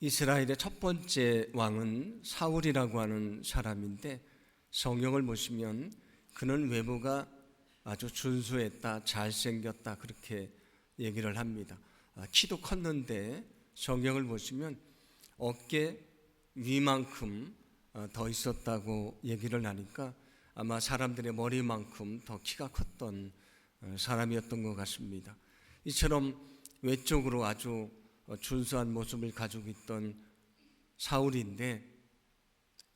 이스라엘의 첫 번째 왕은 사울이라고 하는 사람인데 성경을 보시면 그는 외모가 아주 준수했다, 잘생겼다 그렇게 얘기를 합니다. 아, 키도 컸는데 성경을 보시면 어깨 위만큼 어, 더 있었다고 얘기를 하니까 아마 사람들의 머리만큼 더 키가 컸던 어, 사람이었던 것 같습니다. 이처럼 외적으로 아주 어, 준수한 모습을 가지고 있던 사울인데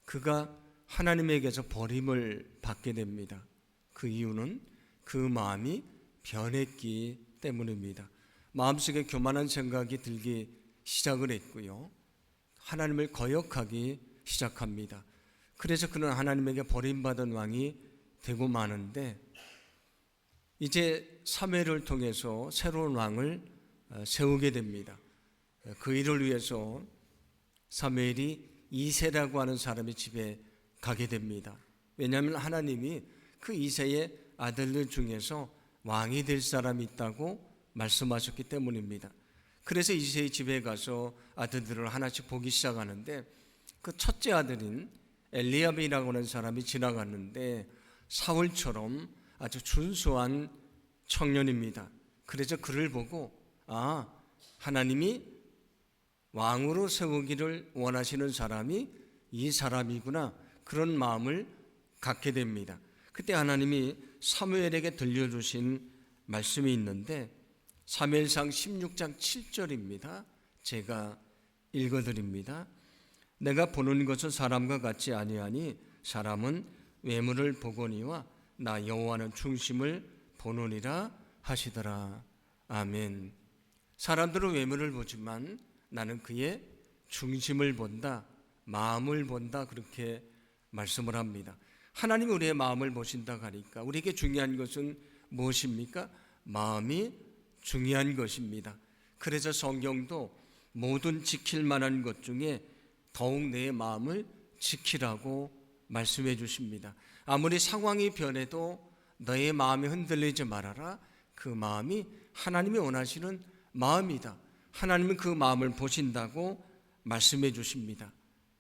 그가 하나님에게서 버림을 받게 됩니다. 그 이유는 그 마음이 변했기 때문입니다. 마음속에 교만한 생각이 들기 시작을 했고요. 하나님을 거역하기 시작합니다. 그래서 그는 하나님에게 버림받은 왕이 되고 마는데 이제 사회를 통해서 새로운 왕을 어, 세우게 됩니다. 그 일을 위해서 사무엘이 이세라고 하는 사람의 집에 가게 됩니다. 왜냐하면 하나님이 그 이세의 아들들 중에서 왕이 될 사람이 있다고 말씀하셨기 때문입니다. 그래서 이세의 집에 가서 아들들을 하나씩 보기 시작하는데 그 첫째 아들인 엘리압이라고 하는 사람이 지나갔는데 사울처럼 아주 준수한 청년입니다. 그래서 그를 보고 아 하나님이 왕으로 세우기를 원하시는 사람이 이 사람이구나 그런 마음을 갖게 됩니다. 그때 하나님이 사무엘에게 들려주신 말씀이 있는데 사무엘상 16장 7절입니다. 제가 읽어드립니다. 내가 보는 것은 사람과 같지 아니하니 사람은 외모를 보거니와 나 여호와는 중심을 보노니라 하시더라. 아멘. 사람들은 외모를 보지만 나는 그의 중심을 본다, 마음을 본다 그렇게 말씀을 합니다. 하나님이 우리의 마음을 보신다고 하니까 우리에게 중요한 것은 무엇입니까? 마음이 중요한 것입니다. 그래서 성경도 모든 지킬 만한 것 중에 더욱 내 마음을 지키라고 말씀해 주십니다. 아무리 상황이 변해도 너의 마음이 흔들리지 말아라. 그 마음이 하나님이 원하시는 마음이다. 하나님은 그 마음을 보신다고 말씀해 주십니다.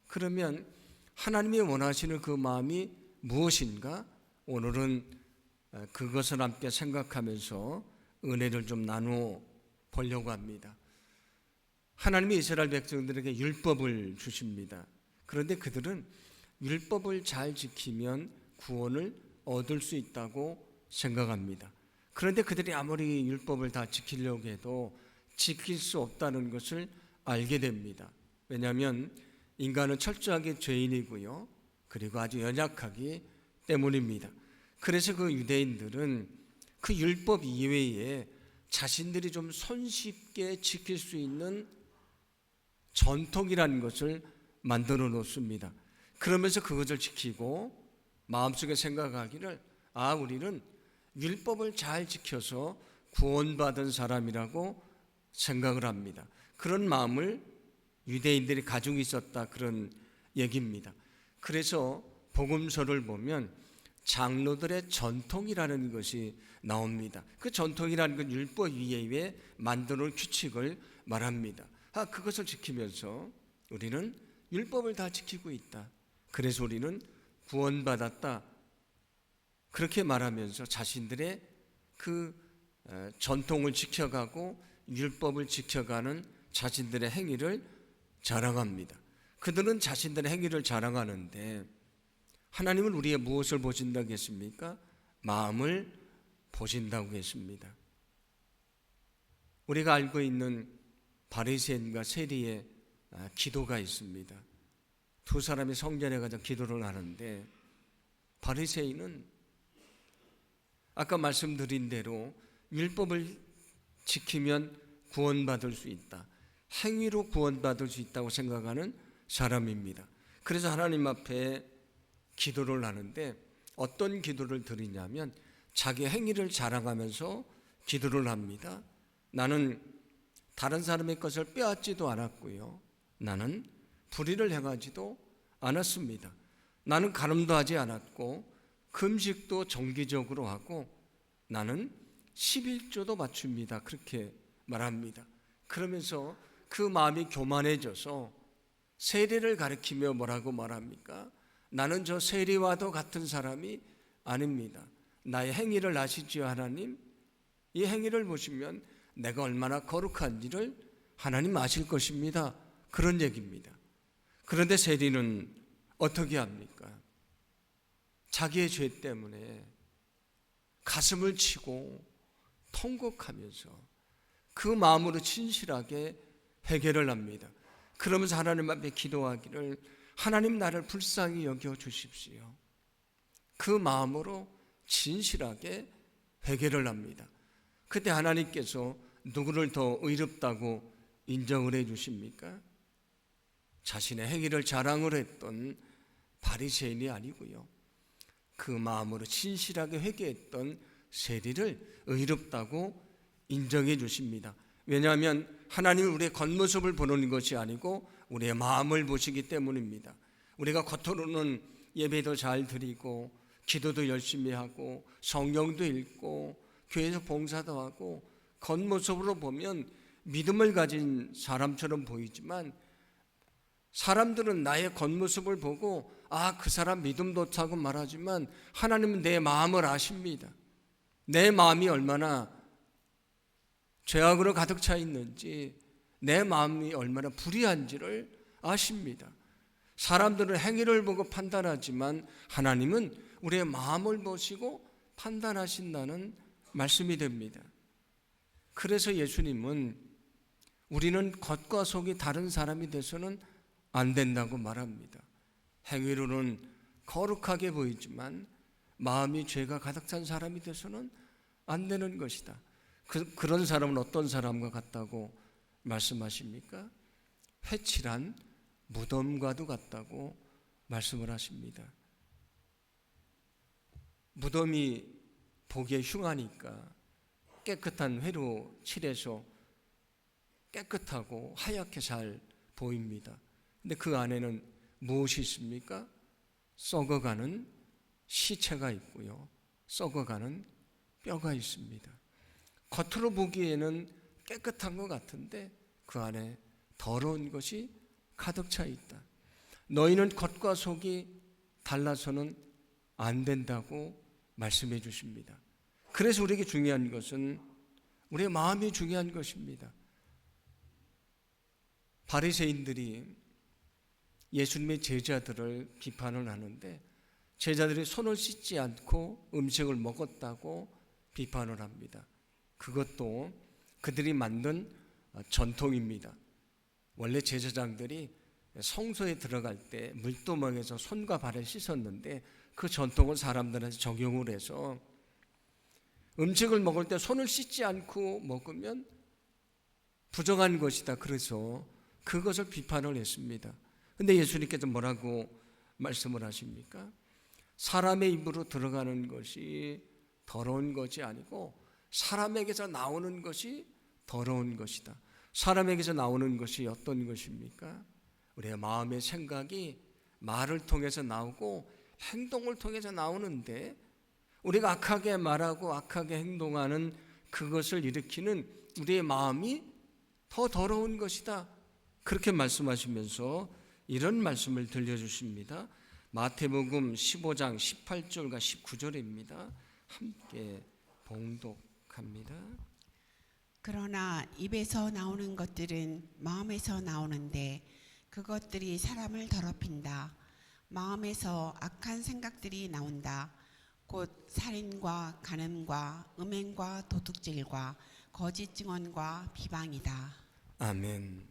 그러면 하나님이 원하시는 그 마음이 무엇인가? 오늘은 그것을 함께 생각하면서 은혜를 좀 나누어 보려고 합니다. 하나님이 이스라엘 백성들에게 율법을 주십니다. 그런데 그들은 율법을 잘 지키면 구원을 얻을 수 있다고 생각합니다. 그런데 그들이 아무리 율법을 다 지키려고 해도 지킬 수 없다는 것을 알게 됩니다. 왜냐하면 인간은 철저하게 죄인이고요. 그리고 아주 연약하기 때문입니다. 그래서 그 유대인들은 그 율법 이외에 자신들이 좀 손쉽게 지킬 수 있는 전통이라는 것을 만들어 놓습니다. 그러면서 그것을 지키고 마음속에 생각하기를 아 우리는 율법을 잘 지켜서 구원받은 사람이라고 생각을 합니다. 그런 마음을 유대인들이 가지고 있었다 그런 얘기입니다. 그래서 복음서를 보면 장로들의 전통이라는 것이 나옵니다. 그 전통이라는 건 율법 위에 만들어 규칙을 말합니다. 아, 그것을 지키면서 우리는 율법을 다 지키고 있다. 그래서 우리는 구원받았다. 그렇게 말하면서 자신들의 그 전통을 지켜가고 율법을 지켜가는 자신들의 행위를 자랑합니다. 그들은 자신들의 행위를 자랑하는데 하나님은 우리의 무엇을 보신다고 했습니까? 마음을 보신다고 했습니다. 우리가 알고 있는 바리새인과 세리의 아, 기도가 있습니다. 두 사람이 성전에 가서 기도를 하는데 바리새인은 아까 말씀드린 대로 율법을 지키면 구원받을 수 있다. 행위로 구원받을 수 있다고 생각하는 사람입니다. 그래서 하나님 앞에 기도를 하는데 어떤 기도를 드리냐면 자기 행위를 자랑하면서 기도를 합니다. 나는 다른 사람의 것을 빼앗지도 않았고요. 나는 불의를 행하지도 않았습니다. 나는 가늠도 하지 않았고 금식도 정기적으로 하고 나는 11조도 맞춥니다. 그렇게 말합니다. 그러면서 그 마음이 교만해져서 세리를 가리키며 뭐라고 말합니까? 나는 저 세리와도 같은 사람이 아닙니다. 나의 행위를 아시지요 하나님? 이 행위를 보시면 내가 얼마나 거룩한지를 하나님 아실 것입니다. 그런 얘기입니다. 그런데 세리는 어떻게 합니까? 자기의 죄 때문에 가슴을 치고 통곡하면서 그 마음으로 진실하게 해결을 합니다. 그러면서 하나님 앞에 기도하기를 하나님 나를 불쌍히 여겨 주십시오. 그 마음으로 진실하게 해결을 합니다. 그때 하나님께서 누구를 더 의롭다고 인정을 해 주십니까? 자신의 행위를 자랑을 했던 바리새인이 아니고요. 그 마음으로 진실하게 회개했던 세리를 의롭다고 인정해 주십니다. 왜냐하면 하나님은 우리의 겉모습을 보는 것이 아니고 우리의 마음을 보시기 때문입니다. 우리가 겉으로는 예배도 잘 드리고 기도도 열심히 하고 성경도 읽고 교회에서 봉사도 하고 겉모습으로 보면 믿음을 가진 사람처럼 보이지만 사람들은 나의 겉모습을 보고 아, 그 사람 믿음도 없다고 말하지만 하나님은 내 마음을 아십니다. 내 마음이 얼마나 죄악으로 가득 차 있는지 내 마음이 얼마나 불의한지를 아십니다. 사람들은 행위를 보고 판단하지만 하나님은 우리의 마음을 보시고 판단하신다는 말씀이 됩니다. 그래서 예수님은 우리는 겉과 속이 다른 사람이 돼서는 안 된다고 말합니다. 행위로는 거룩하게 보이지만 마음이 죄가 가득 찬 사람이 돼서는 안 되는 것이다. 그, 그런 사람은 어떤 사람과 같다고 말씀하십니까? 회칠한 무덤과도 같다고 말씀을 하십니다. 무덤이 보기에 흉하니까 깨끗한 회로 칠해서 깨끗하고 하얗게 잘 보입니다. 근데 그 안에는 무엇이 있습니까? 썩어가는 시체가 있고요. 썩어가는 뼈가 있습니다. 겉으로 보기에는 깨끗한 것 같은데 그 안에 더러운 것이 가득 차 있다. 너희는 겉과 속이 달라서는 안 된다고 말씀해 주십니다. 그래서 우리에게 중요한 것은 우리의 마음이 중요한 것입니다. 바리새인들이 예수님의 제자들을 비판을 하는데 제자들이 손을 씻지 않고 음식을 먹었다고 비판을 합니다. 그것도 그들이 만든 전통입니다. 원래 제사장들이 성소에 들어갈 때 물두멍에서 손과 발을 씻었는데 그 전통을 사람들한테 적용을 해서 음식을 먹을 때 손을 씻지 않고 먹으면 부정한 것이다. 그래서 그것을 비판을 했습니다. 근데 예수님께서 뭐라고 말씀을 하십니까? 사람의 입으로 들어가는 것이 더러운 것이 아니고 사람에게서 나오는 것이 더러운 것이다. 사람에게서 나오는 것이 어떤 것입니까? 우리의 마음의 생각이 말을 통해서 나오고 행동을 통해서 나오는데 우리가 악하게 말하고 악하게 행동하는 그것을 일으키는 우리의 마음이 더 더러운 것이다. 그렇게 말씀하시면서 이런 말씀을 들려주십니다. 마태복음 15장 18절과 19절입니다. 함께 봉독 합니다. 그러나 입에서 나오는 것들은 마음에서 나오는데 그것들이 사람을 더럽힌다. 마음에서 악한 생각들이 나온다. 곧 살인과 간음과 음행과 도둑질과 거짓 증언과 비방이다. 아멘.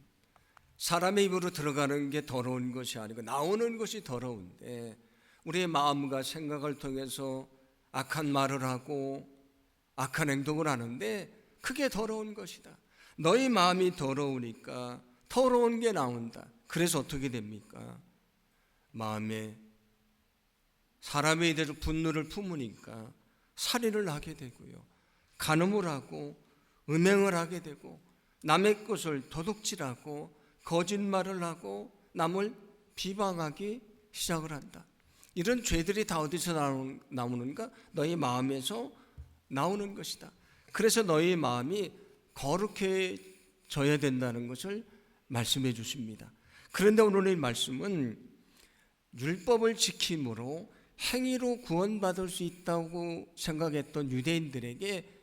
사람의 입으로 들어가는 게 더러운 것이 아니고 나오는 것이 더러운데 우리의 마음과 생각을 통해서 악한 말을 하고 악한 행동을 하는데 그게 더러운 것이다. 너희 마음이 더러우니까 더러운 게 나온다. 그래서 어떻게 됩니까? 마음에 사람에 대해서 분노를 품으니까 살인을 하게 되고요. 간음을 하고 음행을 하게 되고 남의 것을 도둑질하고 거짓말을 하고 남을 비방하기 시작을 한다. 이런 죄들이 다 어디서 나오는가? 너희 마음에서 나오는 것이다. 그래서 너희 마음이 거룩해져야 된다는 것을 말씀해 주십니다. 그런데 오늘의 말씀은 율법을 지킴으로 행위로 구원받을 수 있다고 생각했던 유대인들에게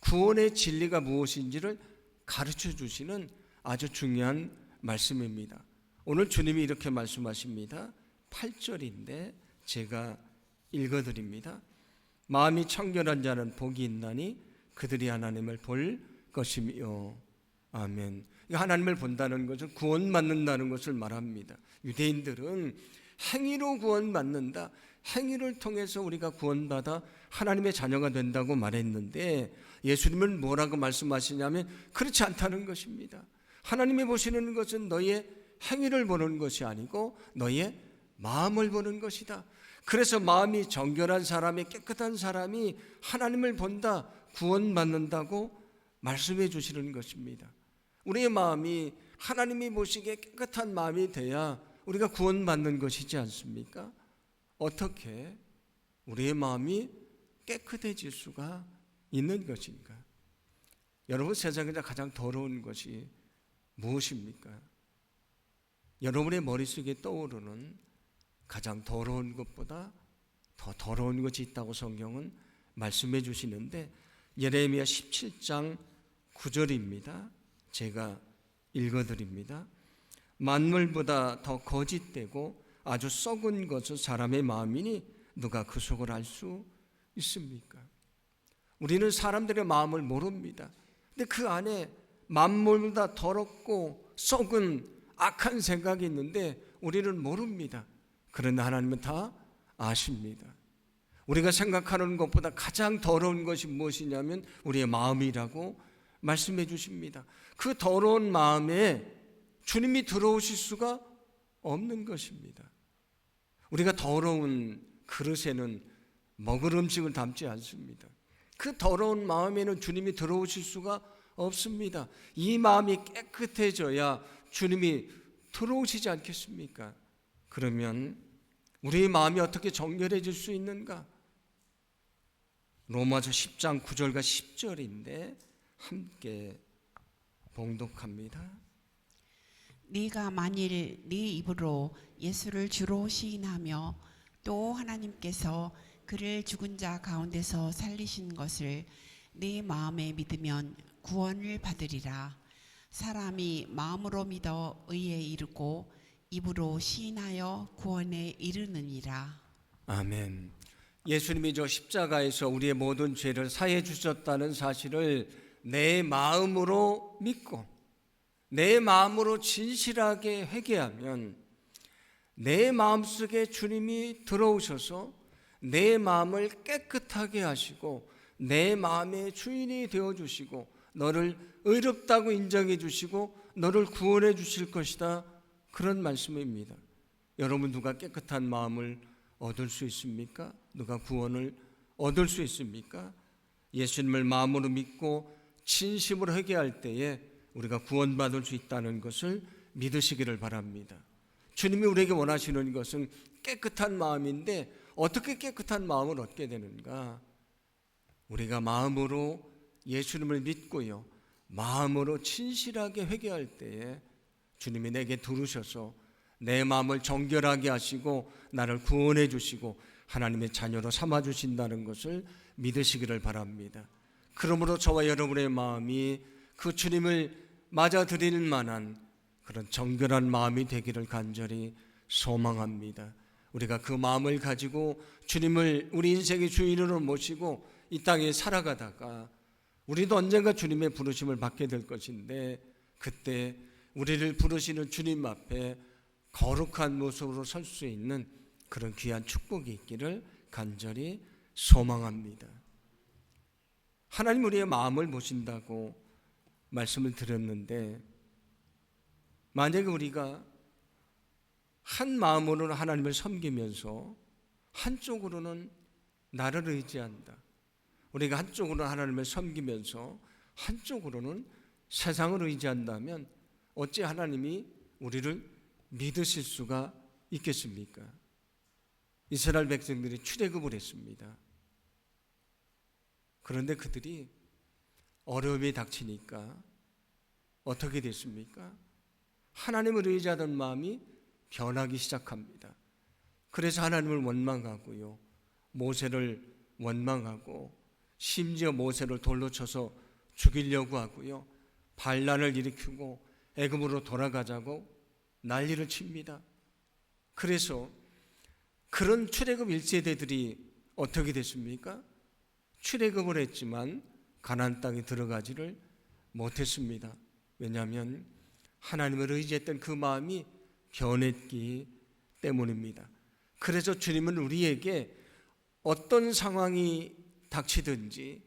구원의 진리가 무엇인지를 가르쳐 주시는 아주 중요한 말씀입니다. 오늘 주님이 이렇게 말씀하십니다. 8절인데 제가 읽어 드립니다. 마음이 청결한 자는 복이 있나니 그들이 하나님을 볼 것이며 아멘. 하나님을 본다는 것은 구원받는다는 것을 말합니다. 유대인들은 행위로 구원받는다. 행위를 통해서 우리가 구원받아 하나님의 자녀가 된다고 말했는데 예수님은 뭐라고 말씀하시냐면 그렇지 않다는 것입니다. 하나님이 보시는 것은 너의 행위를 보는 것이 아니고 너의 마음을 보는 것이다. 그래서 마음이 정결한 사람이 깨끗한 사람이 하나님을 본다, 구원받는다고 말씀해 주시는 것입니다. 우리의 마음이 하나님이 보시기에 깨끗한 마음이 돼야 우리가 구원받는 것이지 않습니까? 어떻게 우리의 마음이 깨끗해질 수가 있는 것인가? 여러분 세상에서 가장 더러운 것이 무엇입니까? 여러분의 머릿속에 떠오르는 가장 더러운 것보다 더 더러운 것이 있다고 성경은 말씀해 주시는데 예레미야 17장 9절입니다. 제가 읽어 드립니다. 만물보다 더 거짓되고 아주 썩은 것은 사람의 마음이니 누가 그 속을 알 수 있습니까? 우리는 사람들의 마음을 모릅니다. 근데 그 안에 만물보다 더럽고 썩은 악한 생각이 있는데 우리는 모릅니다. 그러나 하나님은 다 아십니다. 우리가 생각하는 것보다 가장 더러운 것이 무엇이냐면 우리의 마음이라고 말씀해 주십니다. 그 더러운 마음에 주님이 들어오실 수가 없는 것입니다. 우리가 더러운 그릇에는 먹을 음식을 담지 않습니다. 그 더러운 마음에는 주님이 들어오실 수가 없습니다. 이 마음이 깨끗해져야 주님이 들어오시지 않겠습니까? 그러면 우리의 마음이 어떻게 정결해질 수 있는가? 로마서 10장 9절과 10절인데 함께 봉독합니다. 네가 만일 네 입으로 예수를 주로 시인하며 또 하나님께서 그를 죽은 자 가운데서 살리신 것을 네 마음에 믿으면 구원을 받으리라. 사람이 마음으로 믿어 의에 이르고 입으로 시인하여 구원에 이르느니라. 아멘. 예수님이 저 십자가에서 우리의 모든 죄를 사해 주셨다는 사실을 내 마음으로 믿고 내 마음으로 진실하게 회개하면 내 마음속에 주님이 들어오셔서 내 마음을 깨끗하게 하시고 내 마음의 주인이 되어 주시고 너를 의롭다고 인정해 주시고 너를 구원해 주실 것이다. 그런 말씀입니다. 여러분 누가 깨끗한 마음을 얻을 수 있습니까? 누가 구원을 얻을 수 있습니까? 예수님을 마음으로 믿고 진심으로 회개할 때에 우리가 구원받을 수 있다는 것을 믿으시기를 바랍니다. 주님이 우리에게 원하시는 것은 깨끗한 마음인데 어떻게 깨끗한 마음을 얻게 되는가? 우리가 마음으로 예수님을 믿고요. 마음으로 진실하게 회개할 때에 주님이 내게 들으셔서 내 마음을 정결하게 하시고 나를 구원해 주시고 하나님의 자녀로 삼아 주신다는 것을 믿으시기를 바랍니다. 그러므로 저와 여러분의 마음이 그 주님을 맞아들일 만한 그런 정결한 마음이 되기를 간절히 소망합니다. 우리가 그 마음을 가지고 주님을 우리 인생의 주인으로 모시고 이 땅에 살아가다가 우리도 언젠가 주님의 부르심을 받게 될 것인데 그때 우리를 부르시는 주님 앞에 거룩한 모습으로 설 수 있는 그런 귀한 축복이 있기를 간절히 소망합니다. 하나님 우리의 마음을 보신다고 말씀을 드렸는데 만약에 우리가 한 마음으로는 하나님을 섬기면서 한쪽으로는 나를 의지한다. 우리가 한쪽으로는 하나님을 섬기면서 한쪽으로는 세상을 의지한다면 어찌 하나님이 우리를 믿으실 수가 있겠습니까? 이스라엘 백성들이 출애굽을 했습니다. 그런데 그들이 어려움이 닥치니까 어떻게 됐습니까? 하나님을 의지하던 마음이 변하기 시작합니다. 그래서 하나님을 원망하고요. 모세를 원망하고 심지어 모세를 돌로 쳐서 죽이려고 하고요. 반란을 일으키고 애굽으로 돌아가자고 난리를 칩니다. 그래서 그런 출애굽 1세대들이 어떻게 됐습니까? 출애굽을 했지만 가나안 땅에 들어가지를 못했습니다. 왜냐하면 하나님을 의지했던 그 마음이 변했기 때문입니다. 그래서 주님은 우리에게 어떤 상황이 닥치든지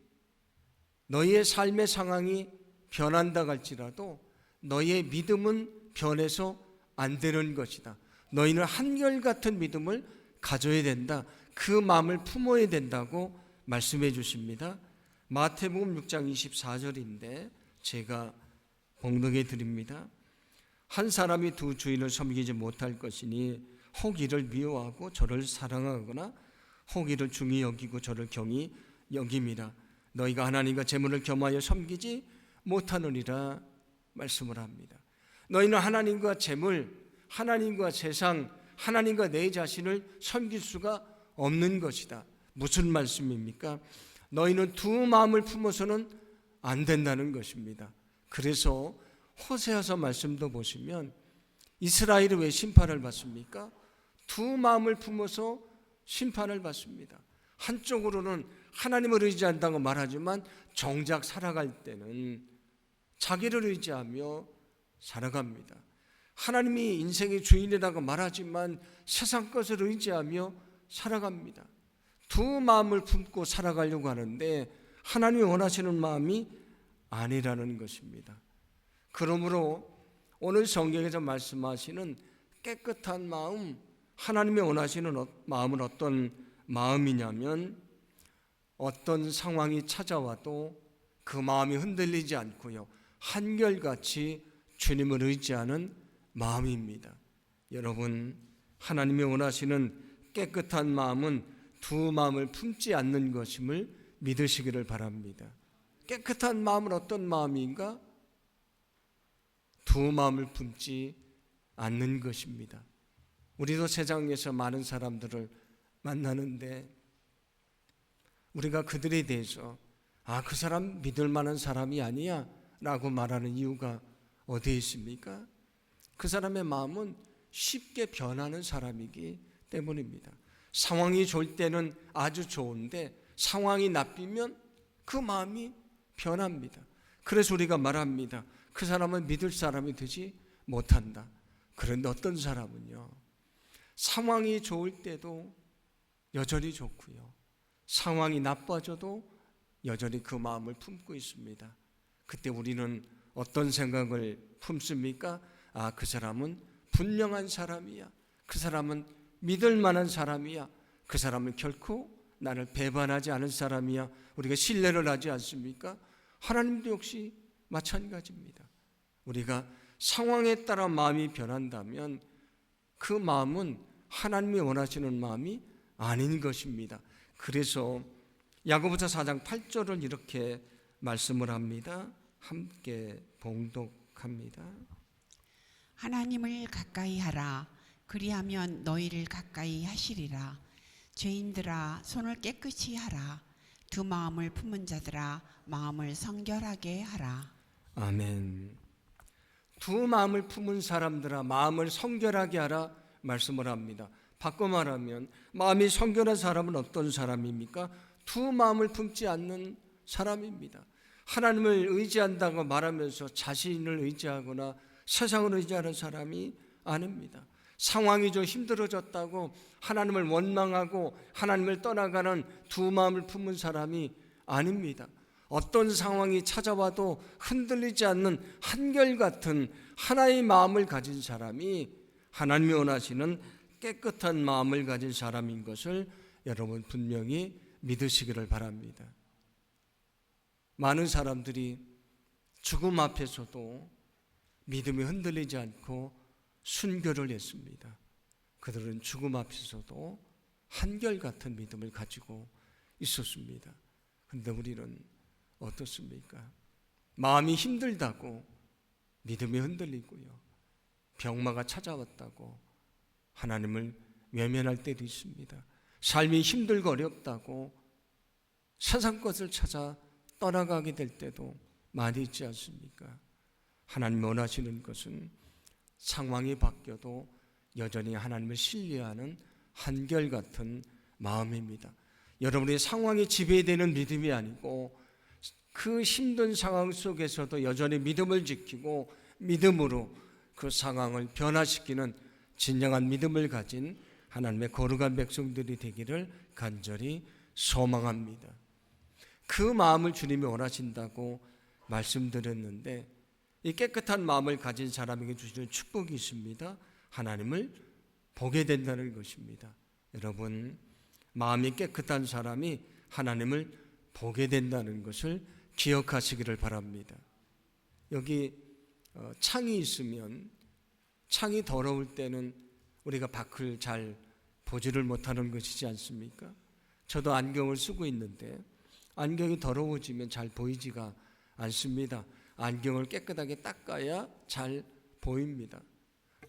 너희의 삶의 상황이 변한다 할지라도 너희의 믿음은 변해서 안 되는 것이다. 너희는 한결같은 믿음을 가져야 된다. 그 마음을 품어야 된다고 말씀해 주십니다. 마태복음 6장 24절인데 제가 봉독해 드립니다. 한 사람이 두 주인을 섬기지 못할 것이니 혹 이를 미워하고 저를 사랑하거나 혹 이를 중히 여기고 저를 경히 여김이라 너희가 하나님과 재물을 겸하여 섬기지 못하느니라 말씀을 합니다. 너희는 하나님과 재물, 하나님과 세상, 하나님과 내 자신을 섬길 수가 없는 것이다. 무슨 말씀입니까? 너희는 두 마음을 품어서는 안 된다는 것입니다. 그래서 호세아서 말씀도 보시면 이스라엘이 왜 심판을 받습니까? 두 마음을 품어서 심판을 받습니다. 한쪽으로는 하나님을 의지한다고 말하지만 정작 살아갈 때는 자기를 의지하며 살아갑니다. 하나님이 인생의 주인이라고 말하지만 세상 것을 의지하며 살아갑니다. 두 마음을 품고 살아가려고 하는데 하나님이 원하시는 마음이 아니라는 것입니다. 그러므로 오늘 성경에서 말씀하시는 깨끗한 마음, 하나님이 원하시는 어- 마음은 어떤 마음이냐면 어떤 상황이 찾아와도 그 마음이 흔들리지 않고요. 한결같이 주님을 의지하는 마음입니다. 여러분, 하나님이 원하시는 깨끗한 마음은 두 마음을 품지 않는 것임을 믿으시기를 바랍니다. 깨끗한 마음은 어떤 마음인가? 두 마음을 품지 않는 것입니다. 우리도 세상에서 많은 사람들을 만나는데 우리가 그들에 대해서 아, 그 사람 믿을 만한 사람이 아니야 라고 말하는 이유가 어디에 있습니까? 그 사람의 마음은 쉽게 변하는 사람이기 때문입니다. 상황이 좋을 때는 아주 좋은데 상황이 나쁘면 그 마음이 변합니다. 그래서 우리가 말합니다. 그 사람은 믿을 사람이 되지 못한다. 그런데 어떤 사람은요. 상황이 좋을 때도 여전히 좋고요. 상황이 나빠져도 여전히 그 마음을 품고 있습니다. 그때 우리는 어떤 생각을 품습니까? 아, 그 사람은 분명한 사람이야. 그 사람은 믿을 만한 사람이야. 그 사람은 결코 나를 배반하지 않은 사람이야. 우리가 신뢰를 하지 않습니까? 하나님도 역시 마찬가지입니다. 우리가 상황에 따라 마음이 변한다면 그 마음은 하나님이 원하시는 마음이 아닌 것입니다. 그래서 야고보서 4장 8절을 이렇게 말씀을 합니다. 함께 봉독합니다. 하나님을 가까이 하라. 그리하면 너희를 가까이 하시리라. 죄인들아 손을 깨끗이 하라. 두 마음을 품은 자들아 마음을 성결하게 하라. 아멘. 두 마음을 품은 사람들아 마음을 성결하게 하라 말씀을 합니다. 바꿔 말하면 마음이 성결한 사람은 어떤 사람입니까? 두 마음을 품지 않는 사람입니다. 하나님을 의지한다고 말하면서 자신을 의지하거나 세상을 의지하는 사람이 아닙니다. 상황이 좀 힘들어졌다고 하나님을 원망하고 하나님을 떠나가는 두 마음을 품은 사람이 아닙니다. 어떤 상황이 찾아와도 흔들리지 않는 한결같은 하나의 마음을 가진 사람이 하나님이 원하시는 깨끗한 마음을 가진 사람인 것을 여러분 분명히 믿으시기를 바랍니다. 많은 사람들이 죽음 앞에서도 믿음이 흔들리지 않고 순교를 했습니다. 그들은 죽음 앞에서도 한결같은 믿음을 가지고 있었습니다. 근데 우리는 어떻습니까? 마음이 힘들다고 믿음이 흔들리고요. 병마가 찾아왔다고 하나님을 외면할 때도 있습니다. 삶이 힘들고 어렵다고 세상 것을 찾아 떠나가게 될 때도 많이 있지 않습니까? 하나님 원하시는 것은 상황이 바뀌어도 여전히 하나님을 신뢰하는 한결같은 마음입니다. 여러분의 상황이 지배되는 믿음이 아니고 그 힘든 상황 속에서도 여전히 믿음을 지키고 믿음으로 그 상황을 변화시키는 진정한 믿음을 가진 하나님의 거룩한 백성들이 되기를 간절히 소망합니다. 그 마음을 주님이 원하신다고 말씀드렸는데 이 깨끗한 마음을 가진 사람에게 주시는 축복이 있습니다. 하나님을 보게 된다는 것입니다. 여러분, 마음이 깨끗한 사람이 하나님을 보게 된다는 것을 기억하시기를 바랍니다. 여기 어, 창이 있으면 창이 더러울 때는 우리가 밖을 잘 보지를 못하는 것이지 않습니까? 저도 안경을 쓰고 있는데 안경이 더러워지면 잘 보이지가 않습니다. 안경을 깨끗하게 닦아야 잘 보입니다.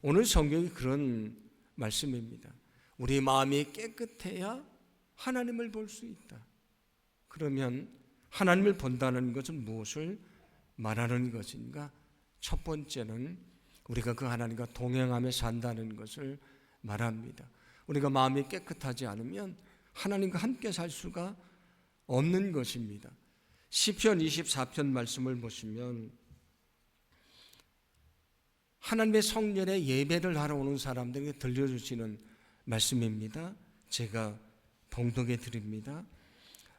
오늘 성경이 그런 말씀입니다. 우리 마음이 깨끗해야 하나님을 볼 수 있다. 그러면 하나님을 본다는 것은 무엇을 말하는 것인가? 첫 번째는 우리가 그 하나님과 동행하며 산다는 것을 말합니다. 우리가 마음이 깨끗하지 않으면 하나님과 함께 살 수가 없는 것입니다. 시편 24편 말씀을 보시면 하나님의 성전에 예배를 하러 오는 사람들에게 들려주시는 말씀입니다. 제가 봉독해 드립니다.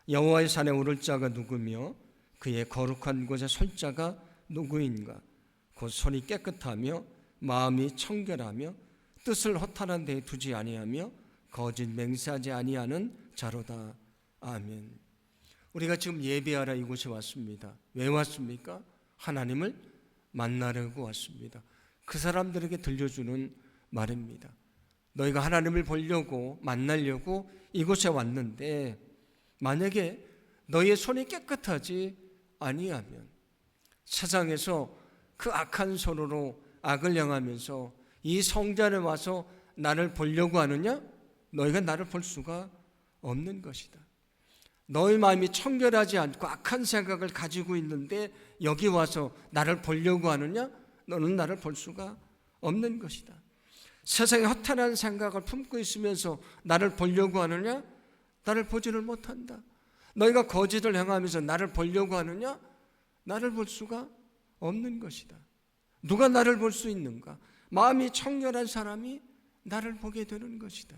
여호와의 산에 오를 자가 누구며 그의 거룩한 곳에 설 자가 누구인가? 곧 손이 깨끗하며 마음이 청결하며 뜻을 허탄한 데에 두지 아니하며 거짓 맹세하지 아니하는 자로다. 아멘. 우리가 지금 예배하러 이곳에 왔습니다. 왜 왔습니까? 하나님을 만나려고 왔습니다. 그 사람들에게 들려주는 말입니다. 너희가 하나님을 보려고 만나려고 이곳에 왔는데 만약에 너희의 손이 깨끗하지 아니하면 세상에서 그 악한 손으로 악을 향하면서 이 성전에 와서 나를 보려고 하느냐? 너희가 나를 볼 수가 없는 것이다. 너희 마음이 청결하지 않고 악한 생각을 가지고 있는데 여기 와서 나를 보려고 하느냐? 너는 나를 볼 수가 없는 것이다. 세상에 허탄한 생각을 품고 있으면서 나를 보려고 하느냐? 나를 보지를 못한다. 너희가 거짓을 행하면서 나를 보려고 하느냐? 나를 볼 수가 없는 것이다. 누가 나를 볼 수 있는가? 마음이 청결한 사람이 나를 보게 되는 것이다.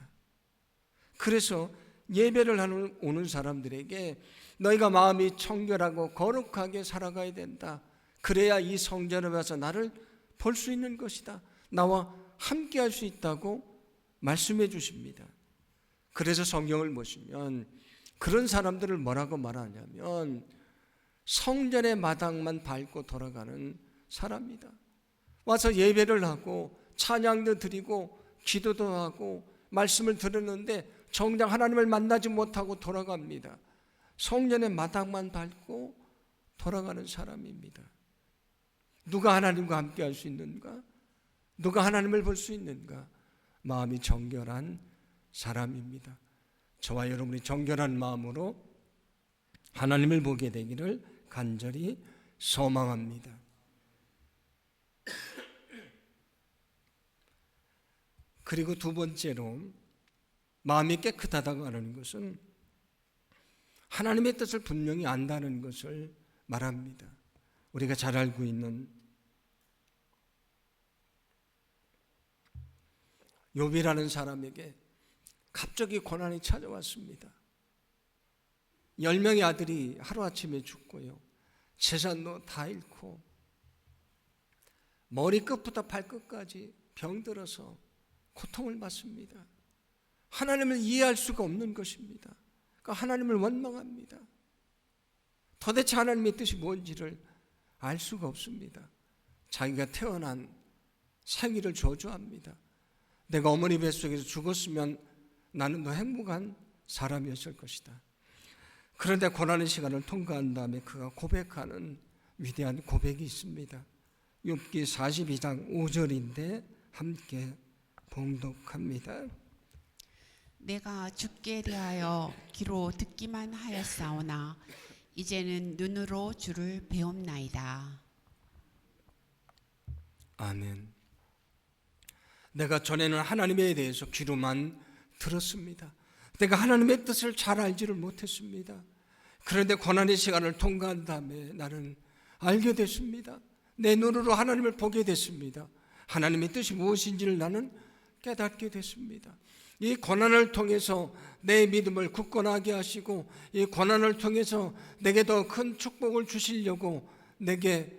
그래서 예배를 하는 오는 사람들에게 너희가 마음이 청결하고 거룩하게 살아가야 된다. 그래야 이 성전에 와서 나를 볼 수 있는 것이다. 나와 함께 할 수 있다고 말씀해 주십니다. 그래서 성경을 보시면 그런 사람들을 뭐라고 말하냐면 성전의 마당만 밟고 돌아가는 사람이다. 와서 예배를 하고 찬양도 드리고 기도도 하고 말씀을 들었는데 정작 하나님을 만나지 못하고 돌아갑니다. 성전의 마당만 밟고 돌아가는 사람입니다. 누가 하나님과 함께 할 수 있는가? 누가 하나님을 볼 수 있는가? 마음이 정결한 사람입니다. 저와 여러분이 정결한 마음으로 하나님을 보게 되기를 간절히 소망합니다. 그리고 두 번째로 마음이 깨끗하다고 하는 것은 하나님의 뜻을 분명히 안다는 것을 말합니다. 우리가 잘 알고 있는 욥이라는 사람에게 갑자기 고난이 찾아왔습니다. 열 명의 아들이 하루아침에 죽고요. 재산도 다 잃고 머리끝부터 발끝까지 병들어서 고통을 받습니다. 하나님을 이해할 수가 없는 것입니다. 그러니까 하나님을 원망합니다. 도대체 하나님의 뜻이 뭔지를 알 수가 없습니다. 자기가 태어난 생일을 저주합니다. 내가 어머니 뱃속에서 죽었으면 나는 더 행복한 사람이었을 것이다. 그런데 고난의 시간을 통과한 다음에 그가 고백하는 위대한 고백이 있습니다. 욥기 42장 5절인데 함께 봉독합니다. 내가 죽게 대하여 귀로 듣기만 하였사오나 이제는 눈으로 주를 배움나이다. 아멘. 내가 전에는 하나님에 대해서 귀로만 들었습니다. 내가 하나님의 뜻을 잘 알지를 못했습니다. 그런데 고난의 시간을 통과한 다음에 나는 알게 됐습니다. 내 눈으로 하나님을 보게 됐습니다. 하나님의 뜻이 무엇인지를 나는 깨닫게 됐습니다. 이 고난을 통해서 내 믿음을 굳건하게 하시고 이 고난을 통해서 내게 더 큰 축복을 주시려고 내게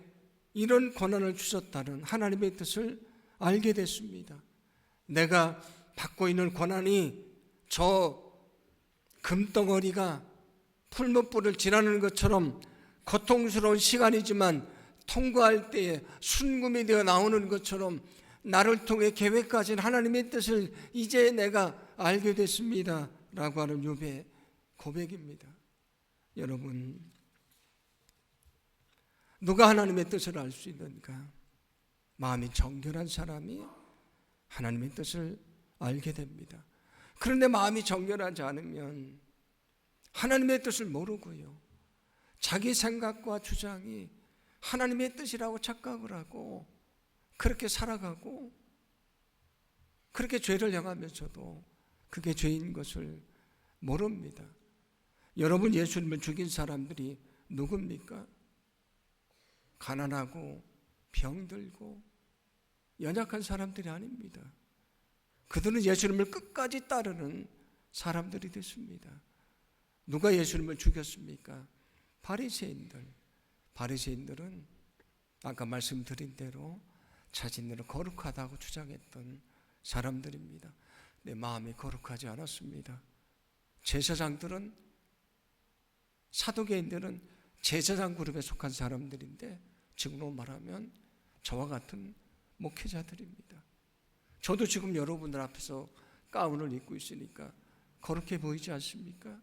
이런 고난을 주셨다는 하나님의 뜻을 알게 됐습니다. 내가 받고 있는 고난이 저 금덩어리가 풀무불을 지나는 것처럼 고통스러운 시간이지만 통과할 때에 순금이 되어 나오는 것처럼 나를 통해 계획하신 하나님의 뜻을 이제 내가 알게 됐습니다. 라고 하는 욥의 고백입니다. 여러분, 누가 하나님의 뜻을 알 수 있는가? 마음이 정결한 사람이 하나님의 뜻을 알게 됩니다. 그런데 마음이 정결하지 않으면 하나님의 뜻을 모르고요. 자기 생각과 주장이 하나님의 뜻이라고 착각을 하고 그렇게 살아가고 그렇게 죄를 행하면서도 그게 죄인 것을 모릅니다. 여러분 예수님을 죽인 사람들이 누굽니까? 가난하고 병들고 연약한 사람들이 아닙니다. 그들은 예수님을 끝까지 따르는 사람들이 됐습니다. 누가 예수님을 죽였습니까? 바리새인들. 바리새인들은 아까 말씀드린 대로 자신들은 거룩하다고 주장했던 사람들입니다. 내 마음이 거룩하지 않았습니다. 제사장들은 사도계인들은 제사장 그룹에 속한 사람들인데 지금으로 말하면 저와 같은 목회자들입니다. 저도 지금 여러분들 앞에서 가운을 입고 있으니까 거룩해 보이지 않습니까?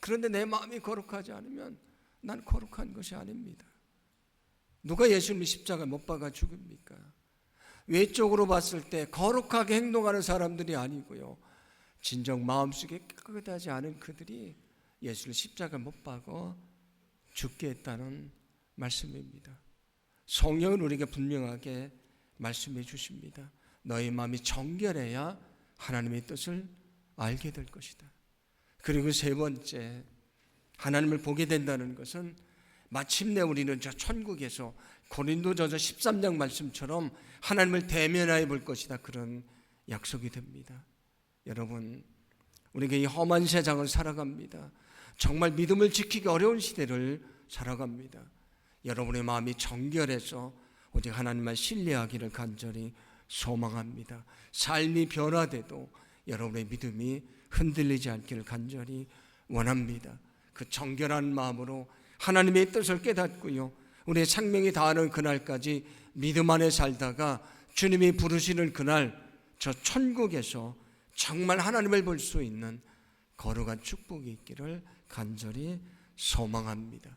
그런데 내 마음이 거룩하지 않으면 난 거룩한 것이 아닙니다. 누가 예수님이 십자가 못 박아 죽입니까? 외적으로 봤을 때 거룩하게 행동하는 사람들이 아니고요. 진정 마음속에 깨끗하지 않은 그들이 예수를 십자가 못 박아 죽게 했다는 말씀입니다. 성령은 우리에게 분명하게 말씀해 주십니다. 너희 마음이 정결해야 하나님의 뜻을 알게 될 것이다. 그리고 세 번째, 하나님을 보게 된다는 것은 마침내 우리는 저 천국에서 고린도전서 13장 말씀처럼 하나님을 대면하여 볼 것이다. 그런 약속이 됩니다. 여러분, 우리가 이 험한 세상을 살아갑니다. 정말 믿음을 지키기 어려운 시대를 살아갑니다. 여러분의 마음이 정결해서 오직 하나님만 신뢰하기를 간절히 소망합니다. 삶이 변화돼도 여러분의 믿음이 흔들리지 않기를 간절히 원합니다. 그 정결한 마음으로 하나님의 뜻을 깨닫고요. 우리의 생명이 다하는 그날까지 믿음 안에 살다가 주님이 부르시는 그날 저 천국에서 정말 하나님을 볼 수 있는 거룩한 축복이 있기를 간절히 소망합니다.